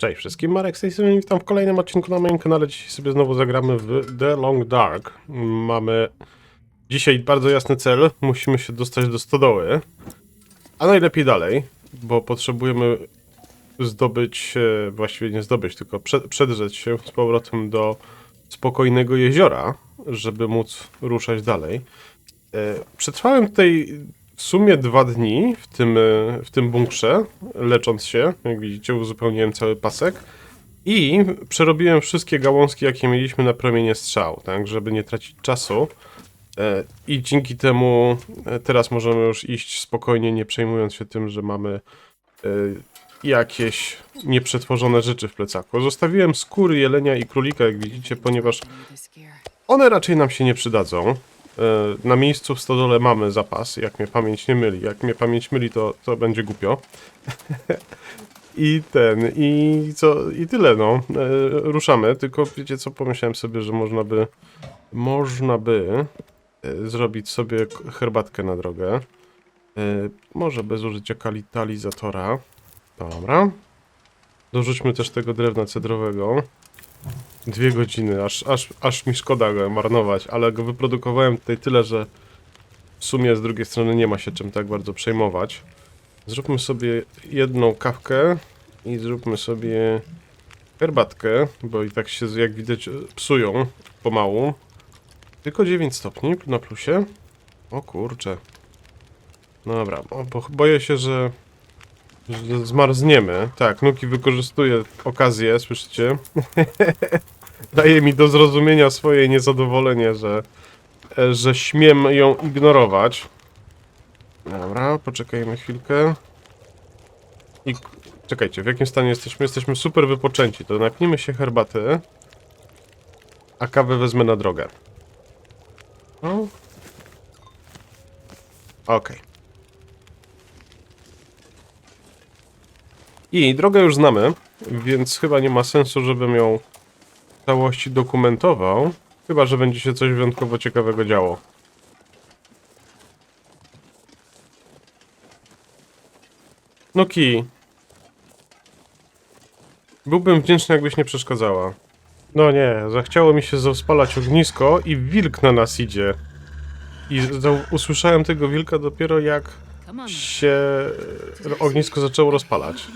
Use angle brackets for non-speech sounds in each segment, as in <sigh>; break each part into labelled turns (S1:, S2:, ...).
S1: Cześć wszystkim, Marek z tej strony, witam w kolejnym odcinku na moim kanale. Dzisiaj sobie znowu zagramy w The Long Dark. Mamy dzisiaj bardzo jasny cel, musimy się dostać do stodoły, a najlepiej dalej, bo potrzebujemy zdobyć, właściwie nie zdobyć, tylko prze, przedrzeć się z powrotem do spokojnego jeziora, żeby móc ruszać dalej. E, Przetrwałem tutaj w sumie dwa dni w tym, e, w tym bunkrze, lecząc się. Jak widzicie, uzupełniłem cały pasek. I przerobiłem wszystkie gałązki, jakie mieliśmy na promienie strzał, tak, żeby nie tracić czasu. E, I dzięki temu e, teraz możemy już iść spokojnie, nie przejmując się tym, że mamy jakieś nieprzetworzone rzeczy w plecaku. Zostawiłem skóry jelenia i królika, jak widzicie, ponieważ one raczej nam się nie przydadzą. E, Na miejscu w stodole mamy zapas, jak mnie pamięć nie myli. Jak mnie pamięć myli, to, to będzie głupio. <laughs> I ten, i co, i tyle, no. E, ruszamy, tylko wiecie co, pomyślałem sobie, że można by, można by e, zrobić sobie herbatkę na drogę. Może bez użycia katalizatora. Dobra. Dorzućmy też tego drewna cedrowego. Dwie godziny, aż, aż, aż mi szkoda go marnować, ale go wyprodukowałem tutaj tyle, że w sumie z drugiej strony nie ma się czym tak bardzo przejmować. Zróbmy sobie jedną kawkę i zróbmy sobie herbatkę, bo i tak się, jak widać, psują pomału. Tylko 9 stopni na plusie. O kurcze. Dobra, bo, bo boję się, że zmarzniemy. Tak, Nuki wykorzystuje okazję, słyszycie? <laughs> Daje mi do zrozumienia swoje niezadowolenie, że, że śmiem ją ignorować. Dobra, poczekajmy chwilkę. I czekajcie, w jakim stanie jesteśmy? Jesteśmy super wypoczęci. To napnijmy się herbaty, a kawę wezmę na drogę. No. Okej. I drogę już znamy, więc chyba nie ma sensu, żebym ją w całości dokumentował. Chyba, że będzie się coś wyjątkowo ciekawego działo. No ki. Byłbym wdzięczny, jakbyś nie przeszkadzała. No nie, zachciało mi się rozpalać ognisko i wilk na nas idzie. I za- usłyszałem tego wilka dopiero jak się e, ognisko zaczęło rozpalać.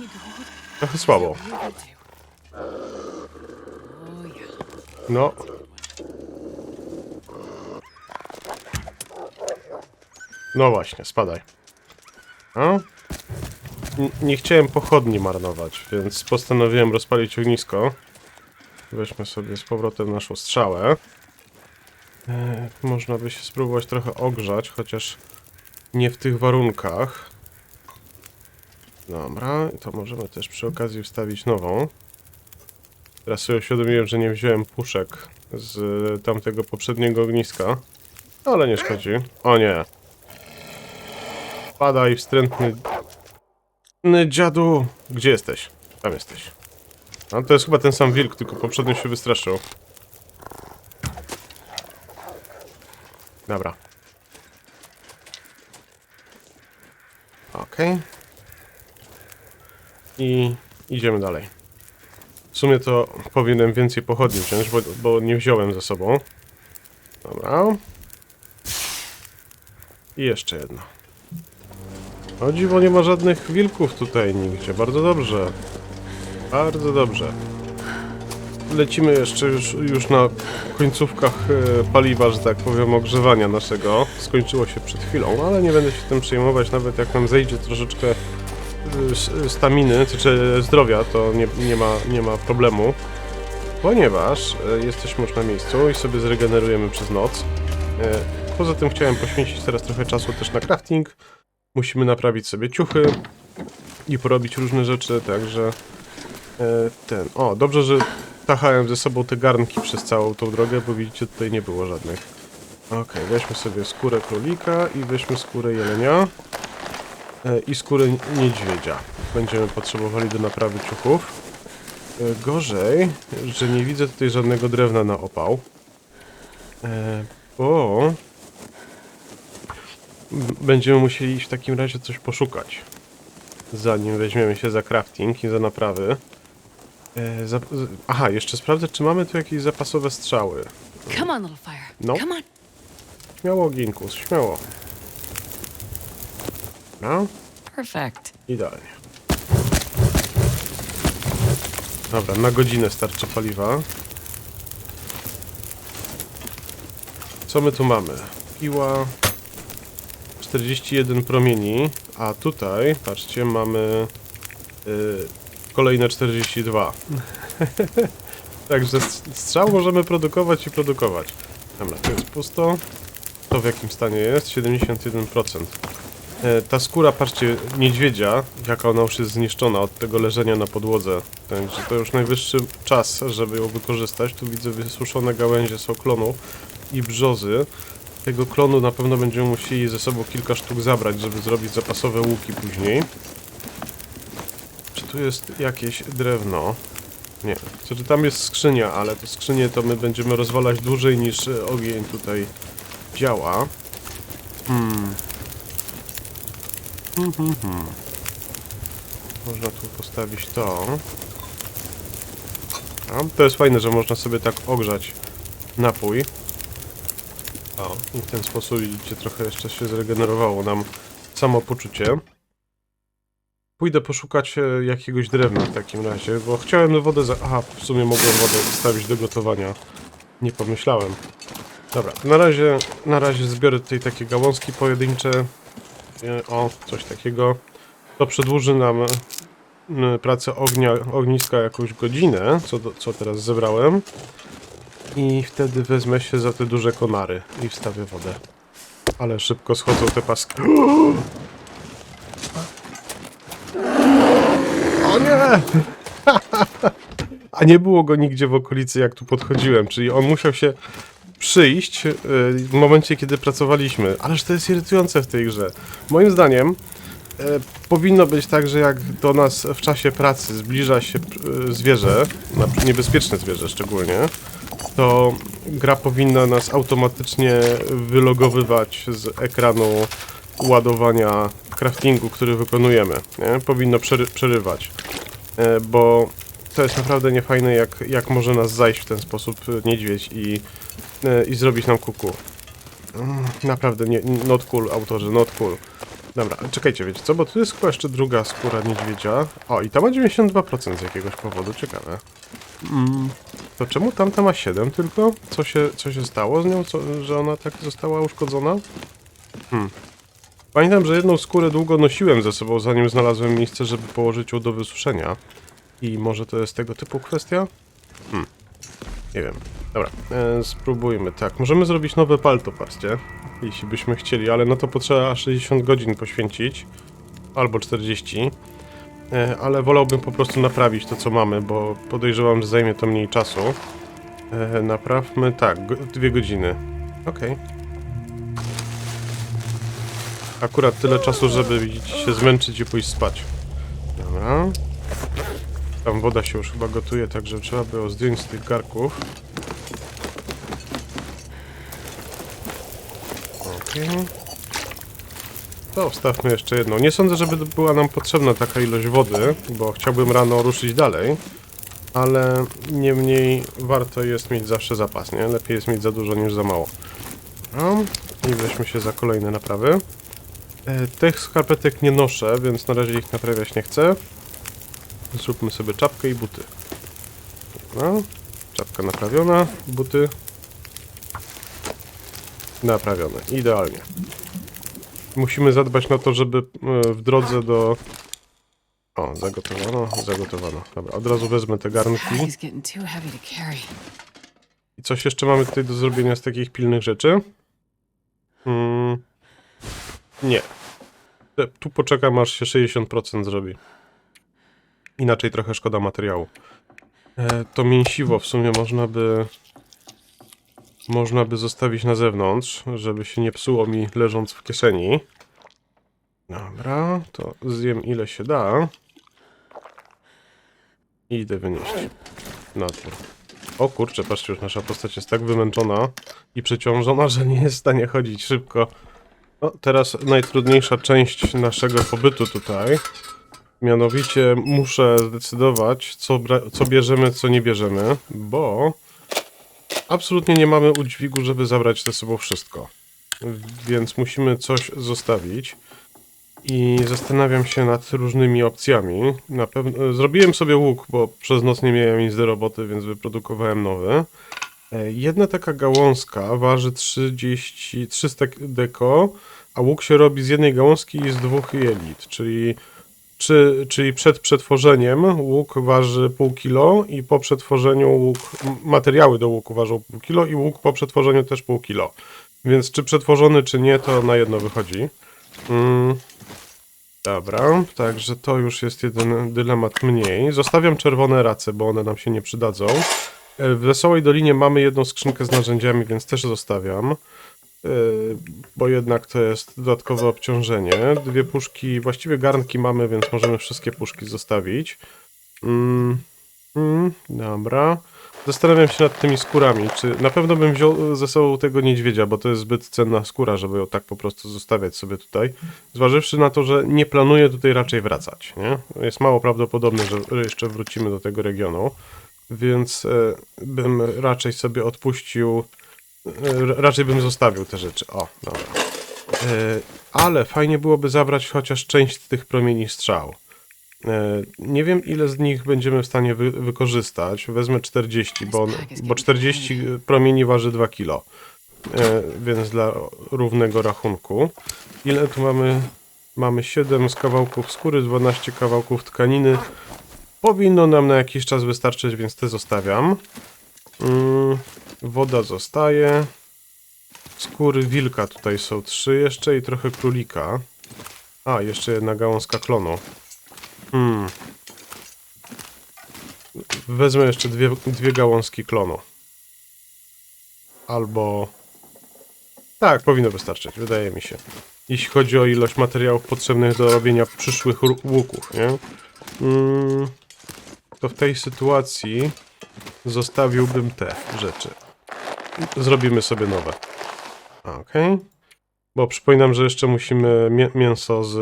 S1: Trochę słabo. No. No właśnie, spadaj. Nie chciałem pochodni marnować, więc postanowiłem rozpalić ognisko. Weźmy sobie z powrotem naszą strzałę. E, można by się spróbować trochę ogrzać, chociaż nie w tych warunkach. Dobra, to możemy też przy okazji wstawić nową. Teraz sobie uświadomiłem, że nie wziąłem puszek z tamtego poprzedniego ogniska. Ale nie szkodzi. O nie. Padaj, wstrętny Dziadu, gdzie jesteś? Tam jesteś. No to jest chyba ten sam wilk, tylko poprzednio się wystraszył. Dobra. Okej. I idziemy dalej. W sumie to powinienem więcej pochodni wziąć, bo, bo nie wziąłem ze sobą. Dobra. I jeszcze jedno. O dziwo, nie ma żadnych wilków tutaj nigdzie. Bardzo dobrze. Bardzo dobrze. Lecimy jeszcze już, już na końcówkach e, paliwa, że tak powiem, ogrzewania naszego. Skończyło się przed chwilą, ale nie będę się tym przejmować, nawet jak nam zejdzie troszeczkę e, s- staminy, czy zdrowia, to nie, nie, ma, nie ma problemu. Ponieważ e, jesteśmy już na miejscu i sobie zregenerujemy przez noc. E, Poza tym chciałem poświęcić teraz trochę czasu też na crafting. Musimy naprawić sobie ciuchy i porobić różne rzeczy, także e, ten. O, dobrze, że tachałem ze sobą te garnki przez całą tą drogę, bo widzicie, tutaj nie było żadnych. Okej, weźmy sobie skórę królika i weźmy skórę jelenia e, i skórę niedźwiedzia. Będziemy potrzebowali do naprawy ciuchów. E, gorzej, że nie widzę tutaj żadnego drewna na opał. E, bo Będziemy musieli w takim razie coś poszukać. Zanim weźmiemy się za crafting i za naprawy. E, zap- z- Aha, jeszcze sprawdzę, czy mamy tu jakieś zapasowe strzały.
S2: Come on, little fire.
S1: No.
S2: Come on.
S1: Śmiało, Ginkus, śmiało. No,
S2: Perfect.
S1: idealnie. Dobra, na godzinę starczy paliwa. Co my tu mamy? Piła 41 promieni, a tutaj, patrzcie, mamy y, kolejne 42. <laughs> Także strzał możemy produkować i produkować. Dobra, to jest pusto. To w jakim stanie jest? 71%. E, Ta skóra, patrzcie, niedźwiedzia, jaka ona już jest zniszczona od tego leżenia na podłodze. Także to już najwyższy czas, żeby ją wykorzystać. Tu widzę wysuszone gałęzie z klonu i brzozy. Tego klonu na pewno będziemy musieli ze sobą kilka sztuk zabrać, żeby zrobić zapasowe łuki później. Tu jest jakieś drewno? Nie. Znaczy tam jest skrzynia, ale to skrzynię to my będziemy rozwalać dłużej niż e, ogień tutaj działa. Hmm. Hmm, hmm, hmm. Można tu postawić to. A, to jest fajne, że można sobie tak ogrzać napój. O, i w ten sposób widzicie, trochę jeszcze się zregenerowało nam samopoczucie. Pójdę poszukać e, jakiegoś drewna w takim razie, bo chciałem wodę za... Aha, w sumie mogłem wodę zostawić do gotowania. Nie pomyślałem. Dobra, na razie, na razie zbiorę tutaj takie gałązki pojedyncze. E, O, coś takiego. To przedłuży nam e, pracę ognia, ogniska jakąś godzinę, co, co teraz zebrałem. I wtedy wezmę się za te duże konary i wstawię wodę. Ale szybko schodzą te paski. <gasps> nie! <laughs> A nie było go nigdzie w okolicy, jak tu podchodziłem, czyli on musiał się przyjść yy, w momencie, kiedy pracowaliśmy. Ależ to jest irytujące w tej grze. Moim zdaniem e, powinno być tak, że jak do nas w czasie pracy zbliża się e, zwierzę, niebezpieczne zwierzę szczególnie, to gra powinna nas automatycznie wylogowywać z ekranu ładowania craftingu, który wykonujemy. Nie? Powinno przery przerywać, e, bo to jest naprawdę niefajne, jak, jak może nas zajść w ten sposób e, niedźwiedź i, e, i zrobić nam kuku. Mm, Naprawdę, nie, not cool, autorzy, not cool. Dobra, czekajcie, wiecie co, bo tu jest chyba jeszcze druga skóra niedźwiedzia. O, i ta ma 92% z jakiegoś powodu, ciekawe. Mm, to czemu tamta ma 7 tylko? Co się, co się stało z nią, co, że ona tak została uszkodzona? Hmm. Pamiętam, że jedną skórę długo nosiłem ze sobą, zanim znalazłem miejsce, żeby położyć ją do wysuszenia. I może to jest tego typu kwestia? Hmm. Nie wiem. Dobra, e, spróbujmy. Tak, możemy zrobić nowe palto, patrzcie. Jeśli byśmy chcieli, ale no to potrzeba 60 godzin poświęcić. Albo 40. E, ale wolałbym po prostu naprawić to, co mamy, bo podejrzewam, że zajmie to mniej czasu. E, naprawmy, tak, dwie godziny. Okej. Akurat tyle czasu, żeby się zmęczyć i pójść spać. Dobra. Tam woda się już chyba gotuje, także trzeba by ją zdjąć z tych garków. Okej. To wstawmy jeszcze jedną. Nie sądzę, żeby była nam potrzebna taka ilość wody, bo chciałbym rano ruszyć dalej. Ale niemniej warto jest mieć zawsze zapas, nie? Lepiej jest mieć za dużo niż za mało. No, i weźmy się za kolejne naprawy. E, tych skarpetek nie noszę, więc na razie ich naprawiać nie chcę. Zróbmy sobie czapkę i buty. No, czapka naprawiona, buty naprawione. Idealnie. Musimy zadbać na to, żeby e, w drodze do... O, zagotowano, zagotowano. Dobra, od razu wezmę te garnki. I coś jeszcze mamy tutaj do zrobienia z takich pilnych rzeczy? Mm, nie. Tu poczekam, aż się 60% zrobi. Inaczej trochę szkoda materiału. E, to mięsiwo w sumie można by... Można by zostawić na zewnątrz, żeby się nie psuło mi leżąc w kieszeni. Dobra, to zjem ile się da. I idę wynieść. Na dwór. O kurczę, patrzcie, już nasza postać jest tak wymęczona i przeciążona, że nie jest w stanie chodzić szybko. No, teraz najtrudniejsza część naszego pobytu tutaj. Mianowicie muszę zdecydować, co, co bierzemy, co nie bierzemy, bo absolutnie nie mamy udźwigu, żeby zabrać ze sobą wszystko. Więc musimy coś zostawić. I zastanawiam się nad różnymi opcjami. Na pewno zrobiłem sobie łuk, bo przez noc nie miałem nic do roboty, więc wyprodukowałem nowy. E, Jedna taka gałązka waży 30, 300 deko, a łuk się robi z jednej gałązki i z dwóch jelit, czyli, czy, czyli przed przetworzeniem łuk waży pół kilo i po przetworzeniu łuk, materiały do łuku ważą pół kilo i łuk po przetworzeniu też pół kilo. Więc czy przetworzony, czy nie, to na jedno wychodzi. Mm. Dobra, także to już jest jeden dylemat mniej. Zostawiam czerwone race, bo one nam się nie przydadzą. E, W Wesołej Dolinie mamy jedną skrzynkę z narzędziami, więc też zostawiam. E, Bo jednak to jest dodatkowe obciążenie. Dwie puszki, właściwie garnki mamy, więc możemy wszystkie puszki zostawić. Mm, mm, dobra. Zastanawiam się nad tymi skórami. Czy na pewno bym wziął ze sobą tego niedźwiedzia, bo to jest zbyt cenna skóra, żeby ją tak po prostu zostawiać sobie tutaj. Zważywszy na to, że nie planuję tutaj raczej wracać. Nie? Jest mało prawdopodobne, że jeszcze wrócimy do tego regionu, więc e, bym raczej sobie odpuścił, e, raczej bym zostawił te rzeczy. O, dobra. E, ale fajnie byłoby zabrać chociaż część tych promieni strzał. Nie wiem, ile z nich będziemy w stanie wy wykorzystać. Wezmę 40, bo, bo 40 promieni waży 2 kilo. Więc dla równego rachunku. Ile tu mamy? Mamy 7 z kawałków skóry, 12 kawałków tkaniny. Powinno nam na jakiś czas wystarczyć, więc te zostawiam. Mm, Woda zostaje. Skóry wilka tutaj są trzy jeszcze i trochę królika. A, jeszcze jedna gałązka klonu. Hmm. Wezmę jeszcze dwie, dwie gałązki klonu. Albo... Tak, powinno wystarczyć, wydaje mi się. Jeśli chodzi o ilość materiałów potrzebnych do robienia przyszłych łuków, nie? Mm, to w tej sytuacji zostawiłbym te rzeczy. Zrobimy sobie nowe. Okej. Bo przypominam, że jeszcze musimy mię mięso z,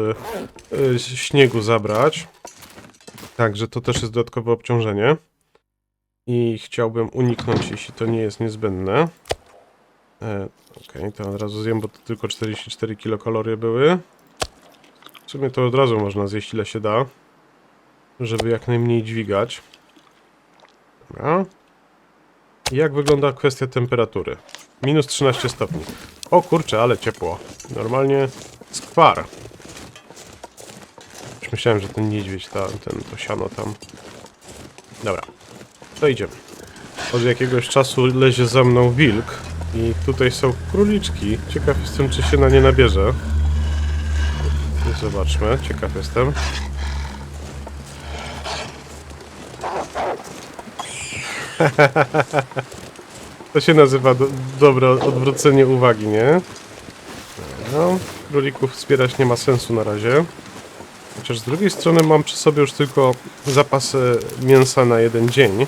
S1: y, z śniegu zabrać. Także to też jest dodatkowe obciążenie. I chciałbym uniknąć, jeśli to nie jest niezbędne. E, Okej, to od razu zjem, bo to tylko 44 kilokalorie były. W sumie to od razu można zjeść ile się da. Żeby jak najmniej dźwigać. Dobra. Jak wygląda kwestia temperatury? Minus 13 stopni. O kurczę, ale ciepło. Normalnie skwar. Już myślałem, że ten niedźwiedź, ta, ten, to siano tam. Dobra, to idziemy. Od jakiegoś czasu lezie za mną wilk i tutaj są króliczki. Ciekaw jestem, czy się na nie nabierze. Zobaczmy, ciekaw jestem. To się nazywa do, dobre odwrócenie uwagi, nie? No, królików wspierać nie ma sensu na razie. Chociaż z drugiej strony mam przy sobie już tylko zapas mięsa na jeden dzień. E,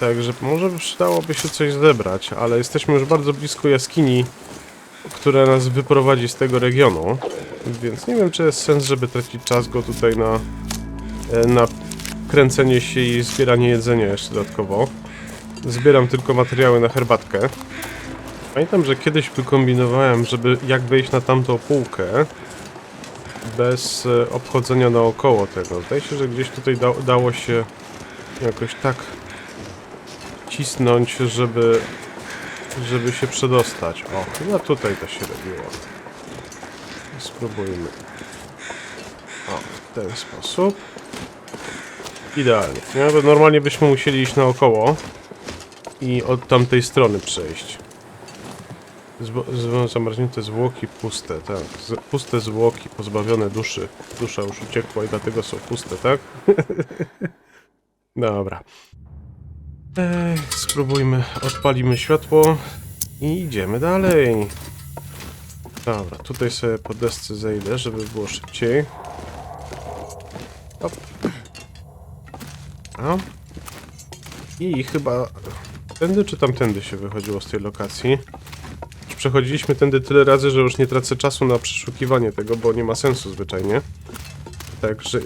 S1: Także może by przydałoby się coś zebrać, ale jesteśmy już bardzo blisko jaskini, która nas wyprowadzi z tego regionu. Więc nie wiem, czy jest sens, żeby tracić czas go tutaj na, e, na kręcenie się i zbieranie jedzenia jeszcze dodatkowo. Zbieram tylko materiały na herbatkę. Pamiętam, że kiedyś wykombinowałem, żeby jak wejść na tamtą półkę bez e, obchodzenia naokoło tego. Zdaje się, że gdzieś tutaj da, dało się jakoś tak cisnąć, żeby żeby się przedostać. O, chyba tutaj to się robiło. Spróbujmy. O, w ten sposób. Idealnie. Nie? Bo normalnie byśmy musieli iść naokoło i od tamtej strony przejść. Zwo- zamarznięte zwłoki puste, tak. Z, puste zwłoki, pozbawione duszy. Dusza już uciekła i dlatego są puste, tak? <laughs> Dobra. Spróbujmy, odpalimy światło i idziemy dalej. Dobra, tutaj sobie po desce zejdę, żeby było szybciej. Hop. A. I chyba tędy czy tamtędy się wychodziło z tej lokacji. Przechodziliśmy tędy tyle razy, że już nie tracę czasu na przeszukiwanie tego, bo nie ma sensu zwyczajnie. Także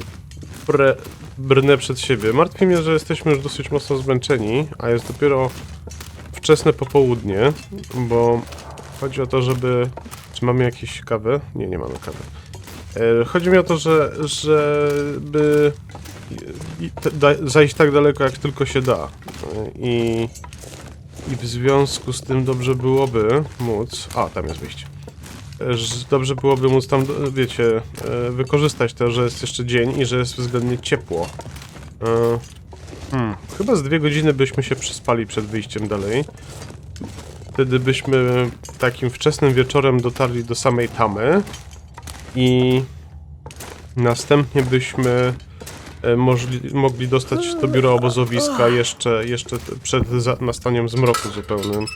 S1: pre, brnę przed siebie. Martwi mnie, że jesteśmy już dosyć mocno zmęczeni, a jest dopiero wczesne popołudnie, bo chodzi o to, żeby... Czy mamy jakieś kawę? Nie, nie mamy kawy. E, Chodzi mi o to, że żeby i- da, zajść tak daleko, jak tylko się da. I, I w związku z tym dobrze byłoby móc... A, tam jest wyjście. Dobrze byłoby móc tam, wiecie, e, wykorzystać to, że jest jeszcze dzień i że jest względnie ciepło. E, Hmm, chyba z dwie godziny byśmy się przyspali przed wyjściem dalej. Wtedy byśmy takim wczesnym wieczorem dotarli do samej tamy i następnie byśmy e, możli, mogli dostać to biuro obozowiska jeszcze, jeszcze t- przed nastaniem zmroku zupełnym.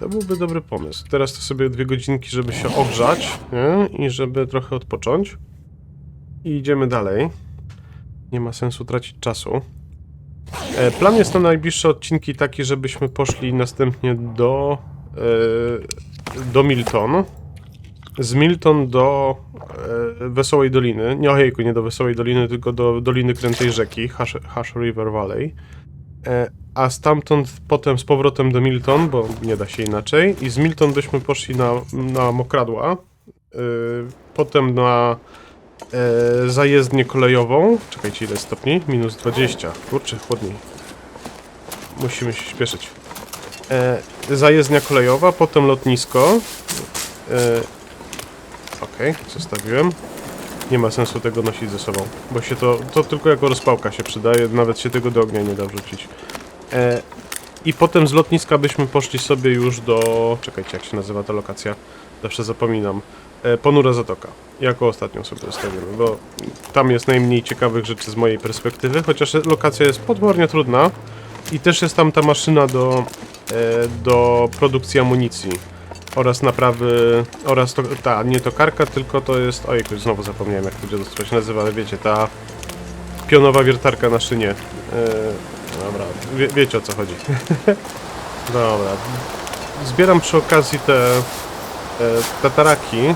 S1: To byłby dobry pomysł. Teraz to sobie dwie godzinki, żeby się ogrzać nie? i żeby trochę odpocząć. I idziemy dalej. Nie ma sensu tracić czasu. E, Plan jest na najbliższe odcinki taki, żebyśmy poszli następnie do, e, do Milton. Z Milton do e, Wesołej Doliny. Nie ojejku, nie do Wesołej Doliny, tylko do Doliny Krętej Rzeki, Hash, River Valley. E, a stamtąd potem z powrotem do Milton, bo nie da się inaczej. I z Milton byśmy poszli na, na Mokradła. E, potem na e, zajezdnię kolejową. Czekajcie, ile stopni? Minus 20. Kurczę, chłodniej. Musimy się śpieszyć. E, zajezdnia kolejowa, potem lotnisko. E, Okej, zostawiłem. Nie ma sensu tego nosić ze sobą, bo się to, to tylko jako rozpałka się przydaje, nawet się tego do ognia nie da wrzucić. E, I potem z lotniska byśmy poszli sobie już do... Czekajcie, jak się nazywa ta lokacja? Zawsze zapominam. E, Ponura Zatoka. Jako ostatnią sobie zostawimy, bo tam jest najmniej ciekawych rzeczy z mojej perspektywy, chociaż lokacja jest potwornie trudna i też jest tam ta maszyna do, e, do produkcji amunicji oraz naprawy, oraz to, ta, nie tokarka, tylko to jest, ojej, znowu zapomniałem jak to dziadostwo się nazywa, ale wiecie, ta pionowa wiertarka na szynie. E, dobra, wie, wiecie o co chodzi. <laughs> dobra. Zbieram przy okazji te e, tataraki,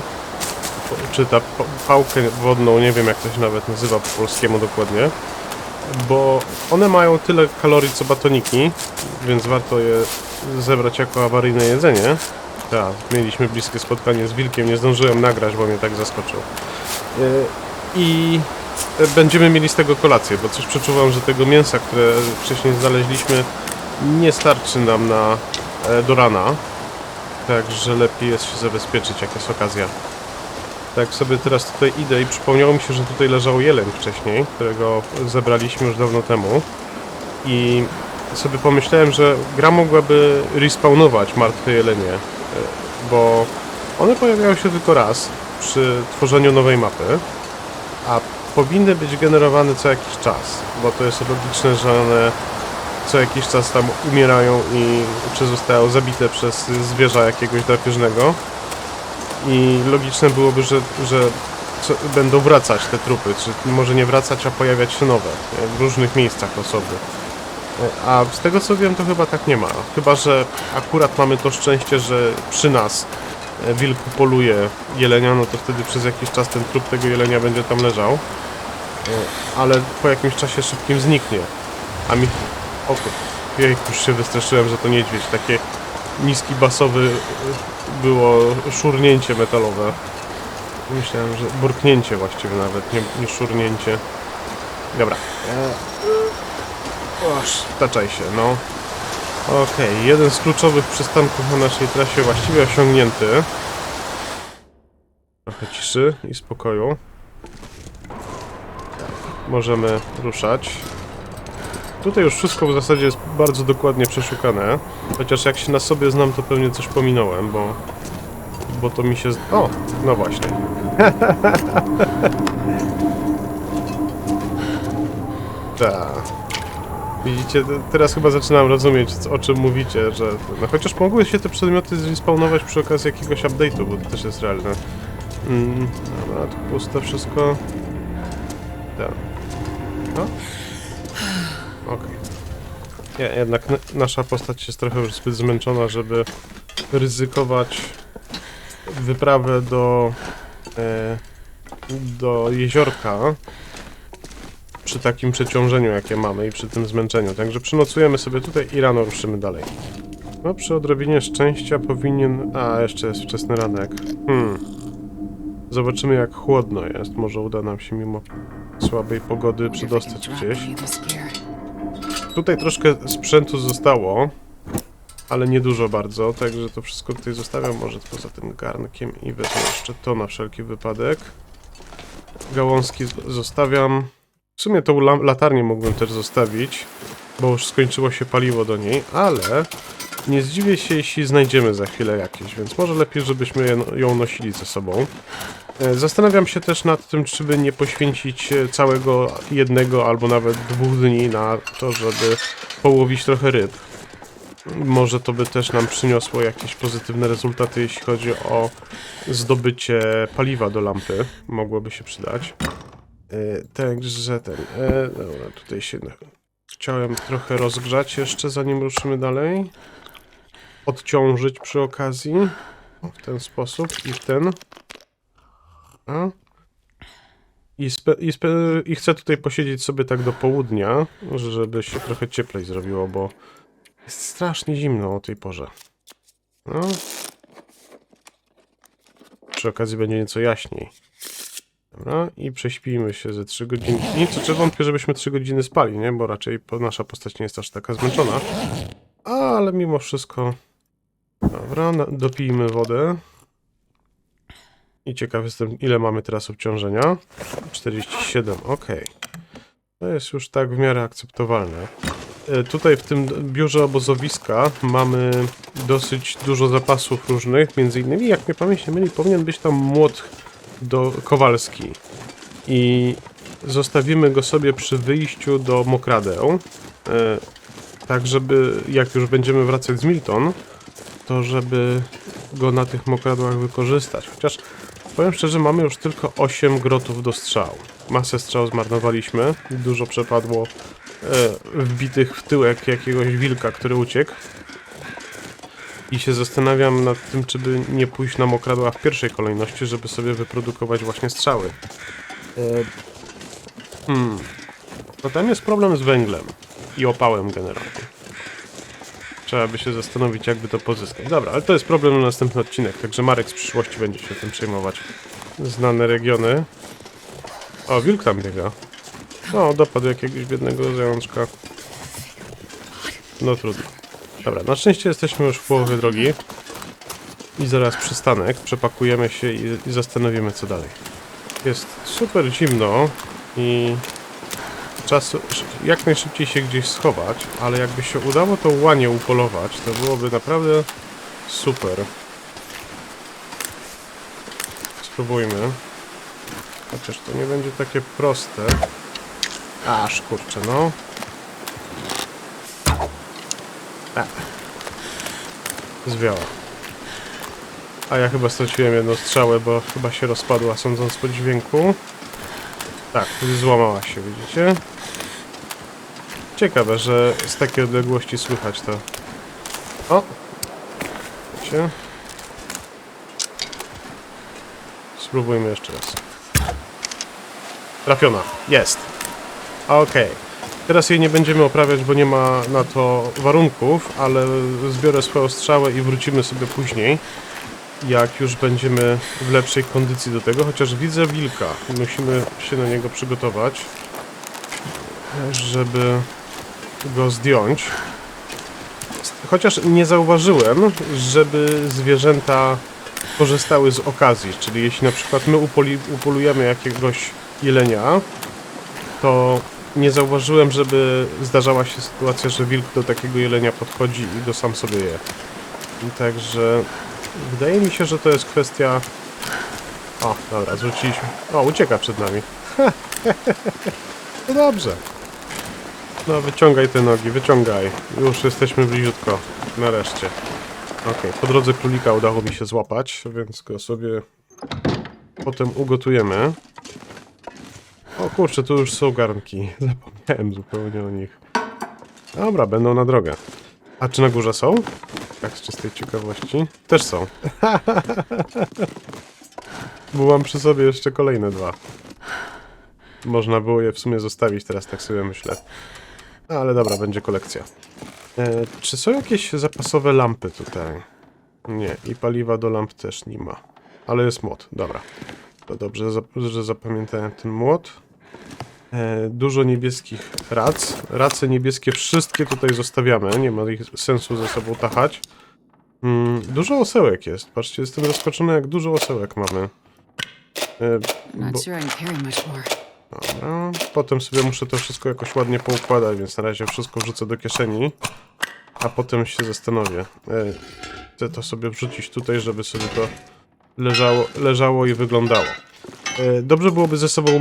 S1: czy ta pa- pałkę wodną, nie wiem jak to się nawet nazywa po polskiemu dokładnie, bo one mają tyle kalorii co batoniki, więc warto je zebrać jako awaryjne jedzenie. Tak, mieliśmy bliskie spotkanie z wilkiem, nie zdążyłem nagrać, bo mnie tak zaskoczył. E, I będziemy mieli z tego kolację, bo coś przeczuwam, że tego mięsa, które wcześniej znaleźliśmy, nie starczy nam na, e, do rana. Także lepiej jest się zabezpieczyć, jak jest okazja. Tak sobie teraz tutaj idę i przypomniało mi się, że tutaj leżał jeleń wcześniej, którego zebraliśmy już dawno temu. I sobie pomyślałem, że gra mogłaby respawnować martwe jelenie, bo one pojawiają się tylko raz przy tworzeniu nowej mapy, a powinny być generowane co jakiś czas, bo to jest logiczne, że one co jakiś czas tam umierają i czy zostają zabite przez zwierza jakiegoś drapieżnego. I logiczne byłoby, że, że będą wracać te trupy, czy może nie wracać, a pojawiać się nowe w różnych miejscach osoby. A z tego co wiem, to chyba tak nie ma. Chyba, że akurat mamy to szczęście, że przy nas e, wilk poluje jelenia, no to wtedy przez jakiś czas ten trup tego jelenia będzie tam leżał. E, Ale po jakimś czasie szybkim zniknie. A mi... O. Jej, już się wystraszyłem, że to niedźwiedź. Takie niski basowy e, było szurnięcie metalowe. Myślałem, że burknięcie właściwie nawet, nie, nie szurnięcie. Dobra. Oż, taczaj się, no. Okej, jeden z kluczowych przystanków na naszej trasie właściwie osiągnięty. Trochę ciszy i spokoju. Możemy ruszać. Tutaj już wszystko w zasadzie jest bardzo dokładnie przeszukane. Chociaż jak się na sobie znam, to pewnie coś pominąłem, bo... Bo to mi się... z- O! No właśnie. <laughs> Tak. Widzicie, te- teraz chyba zaczynam rozumieć, o czym mówicie, że... No chociaż mogły się te przedmioty zrespawnować przy okazji jakiegoś update'u, bo to też jest realne. Mm, dobra, puste wszystko. Tak. No. Okej. Nie, jednak n- nasza postać jest trochę już zbyt zmęczona, żeby ryzykować wyprawę do... E, do jeziorka przy takim przeciążeniu, jakie mamy i przy tym zmęczeniu. Także przynocujemy sobie tutaj i rano ruszymy dalej. No, przy odrobinie szczęścia powinien... A, jeszcze jest wczesny ranek. Hmm. Zobaczymy, jak chłodno jest. Może uda nam się mimo słabej pogody przedostać gdzieś. Tutaj troszkę sprzętu zostało, ale niedużo bardzo, także to wszystko tutaj zostawiam, może poza tym garnkiem i wezmę jeszcze to na wszelki wypadek. Gałązki zostawiam. W sumie tą latarnię mógłbym też zostawić, bo już skończyło się paliwo do niej, ale nie zdziwię się, jeśli znajdziemy za chwilę jakieś, więc może lepiej, żebyśmy ją nosili ze sobą. E, Zastanawiam się też nad tym, czy by nie poświęcić e, całego jednego albo nawet dwóch dni na to, żeby połowić trochę ryb. Może to by też nam przyniosło jakieś pozytywne rezultaty, jeśli chodzi o zdobycie paliwa do lampy. Mogłoby się przydać. E, Także ten. E, dobra, tutaj się. Chciałem trochę rozgrzać jeszcze, zanim ruszymy dalej. Odciążyć przy okazji. W ten sposób i w ten. A? I, spe, i, spe, I chcę tutaj posiedzieć sobie tak do południa, żeby się trochę cieplej zrobiło, bo jest strasznie zimno o tej porze. No. Przy okazji będzie nieco jaśniej. Dobra, i prześpijmy się ze 3 godziny. Nic, czy wątpię, żebyśmy 3 godziny spali, nie? Bo raczej nasza postać nie jest aż taka zmęczona. Ale mimo wszystko. Dobra, dopijmy wodę. I ciekaw jestem, ile mamy teraz obciążenia. 47, ok. To jest już tak w miarę akceptowalne. E, Tutaj w tym biurze obozowiska mamy dosyć dużo zapasów różnych, między innymi, jak mnie pamięć nie myli, powinien być tam młot do Kowalski. I zostawimy go sobie przy wyjściu do Mokradeł, e, tak żeby jak już będziemy wracać z Milton, to żeby go na tych mokradłach wykorzystać. Chociaż powiem szczerze, mamy już tylko 8 grotów do strzału. Masę strzał zmarnowaliśmy, dużo przepadło e, wbitych w tyłek jakiegoś wilka, który uciekł. I się zastanawiam nad tym, czy by nie pójść na mokradła w pierwszej kolejności, żeby sobie wyprodukować właśnie strzały. E, hmm. No tam jest problem z węglem i opałem generalnie. Trzeba by się zastanowić, jakby to pozyskać. Dobra, ale to jest problem na następny odcinek, także Marek z przyszłości będzie się tym przejmować. Znane regiony. O, wilk tam biega. O, dopadł jakiegoś biednego zajączka. No trudno. Dobra, na szczęście jesteśmy już w połowie drogi. I zaraz przystanek. Przepakujemy się i, i zastanowimy, co dalej. Jest super zimno i czas jak najszybciej się gdzieś schować, ale jakby się udało to łanie upolować, to byłoby naprawdę super. Spróbujmy. Chociaż to nie będzie takie proste. Aż kurczę, no. A. Zwiała. A ja chyba straciłem jedną strzałę, bo chyba się rozpadła, sądząc po dźwięku. Tak, złamała się, widzicie? Ciekawe, że z takiej odległości słychać to. O! Widzicie? Spróbujmy jeszcze raz. Trafiona. Jest. Okej. Teraz jej nie będziemy oprawiać, bo nie ma na to warunków, ale zbiorę swoją strzałę i wrócimy sobie później. Jak już będziemy w lepszej kondycji do tego, chociaż widzę wilka. Musimy się na niego przygotować, żeby go zdjąć. Chociaż nie zauważyłem, żeby zwierzęta korzystały z okazji. Czyli jeśli na przykład my upolujemy jakiegoś jelenia, to nie zauważyłem, żeby zdarzała się sytuacja, że wilk do takiego jelenia podchodzi i go sam sobie je. Także wydaje mi się, że to jest kwestia... O, dobra, zwróciliśmy. O, ucieka przed nami. <laughs> No dobrze. No, wyciągaj te nogi, wyciągaj. Już jesteśmy bliziutko. Nareszcie. Okej, po drodze królika udało mi się złapać, więc go sobie potem ugotujemy. O kurczę, tu już są garnki. <laughs> Zapomniałem zupełnie o nich. Dobra, będą na drogę. A czy na górze są? Tak z czystej ciekawości. Też są. <laughs> Bo mam przy sobie jeszcze kolejne dwa. można było je w sumie zostawić, teraz tak sobie myślę. No, ale dobra, będzie kolekcja. E, czy są jakieś zapasowe lampy tutaj? Nie, i paliwa do lamp też nie ma. Ale jest młot, dobra. To dobrze, że zapamiętałem ten młot. E, dużo niebieskich rac. Race niebieskie wszystkie tutaj zostawiamy, nie ma ich sensu ze sobą tachać. Mm, dużo osełek jest, patrzcie, jestem zaskoczony jak dużo osełek mamy. E, bo, dobra, potem sobie muszę to wszystko jakoś ładnie poukładać, więc na razie wszystko wrzucę do kieszeni, a potem się zastanowię. E, chcę to sobie wrzucić tutaj, żeby sobie to leżało, leżało i wyglądało. E, Dobrze byłoby ze sobą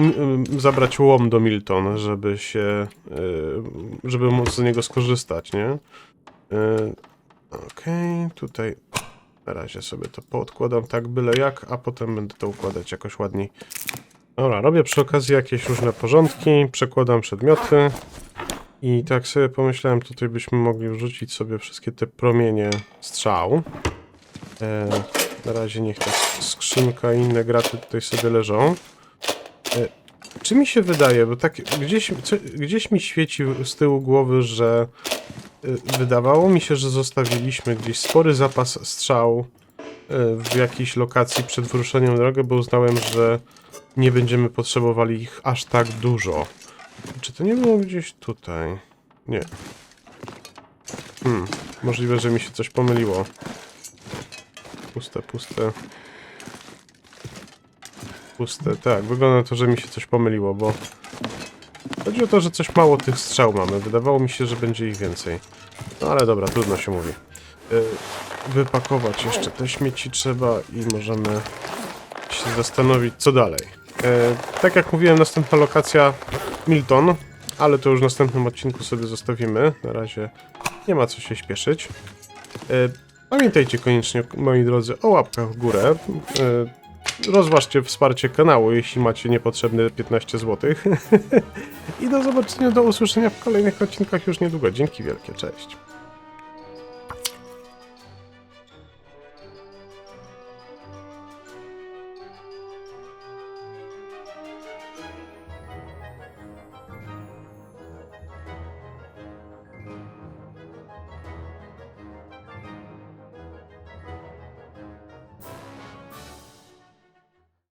S1: zabrać łom do Milton, żeby się, e, żeby móc z niego skorzystać, nie? E, Okej, tutaj na razie sobie to poodkładam tak byle jak, a potem będę to układać jakoś ładniej. Dobra, robię przy okazji jakieś różne porządki, przekładam przedmioty i tak sobie pomyślałem, tutaj byśmy mogli wrzucić sobie wszystkie te promienie strzał. Na razie niech ta skrzynka i inne graty tutaj sobie leżą. E, czy mi się wydaje, bo tak gdzieś, gdzieś mi świeci z tyłu głowy, że e, wydawało mi się, że zostawiliśmy gdzieś spory zapas strzał e, w jakiejś lokacji przed wyruszeniem drogę, bo uznałem, że nie będziemy potrzebowali ich aż tak dużo. Czy to nie było gdzieś tutaj? Nie. Hmm, możliwe, że mi się coś pomyliło. Puste, puste. Puste, tak, wygląda na to, że mi się coś pomyliło, bo... Chodzi o to, że coś mało tych strzał mamy. Wydawało mi się, że będzie ich więcej. No ale dobra, trudno się mówi. Y, wypakować jeszcze te śmieci trzeba i możemy się zastanowić, co dalej. E, tak jak mówiłem, następna lokacja Milton, ale to już w następnym odcinku sobie zostawimy. Na razie nie ma co się śpieszyć. Pamiętajcie koniecznie, moi drodzy, o łapkach w górę. E, rozważcie wsparcie kanału, jeśli macie niepotrzebne 15 zł. <laughs> I do zobaczenia, do usłyszenia w kolejnych odcinkach już niedługo. Dzięki wielkie, cześć.